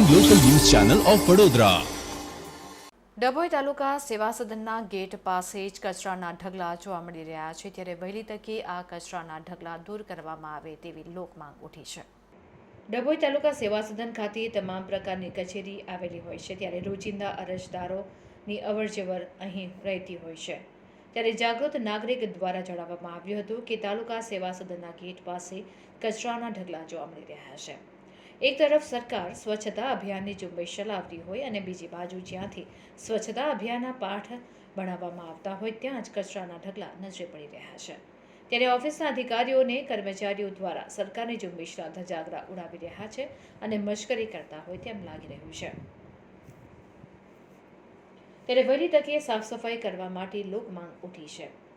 Channel of Vadodara Dabhoi તાલુકા સેવા સદનના ગેટ પાસે જ કચરાના ઢગલા જોવા મળી રહ્યા છે. ત્યારે વહેલી તકે આ કચરાના ઢગલા દૂર કરવામાં આવે તેવી લોકમાંગ ઉઠી છે. ડભોઈ તાલુકા સેવા સદન ખાતે તમામ પ્રકારની કચેરી આવેલી હોય છે. ત્યારે રોજિંદા અરજદારોની અવરજવર અહીં રહેતી હોય છે. ત્યારે જાગૃત નાગરિક દ્વારા જણાવવામાં આવ્યું હતું કે તાલુકા સેવા સદનના ગેટ પાસે કચરાના ઢગલા જોવા મળી રહ્યા છે. એક તરફ સરકાર સ્વચ્છતા અભિયાનની ઝુંબેશ ચલાવતી હોય અને બીજી બાજુ જ્યાંથી સ્વચ્છતા અભિયાનના પાઠ ભણાવવામાં આવતા હોય ત્યાં જ કચરાના ઢગલા નજરે પડી રહ્યા છે. ત્યારે ઓફિસના અધિકારીઓને કર્મચારીઓ દ્વારા સરકારની ઝુંબેશના ધજાગરા ઉડાવી રહ્યા છે અને મશ્કરી કરતા હોય તેમ લાગી રહ્યું છે. ત્યારે વહેલી તકે સાફ સફાઈ કરવા માટે લોક માંગ ઉઠી છે.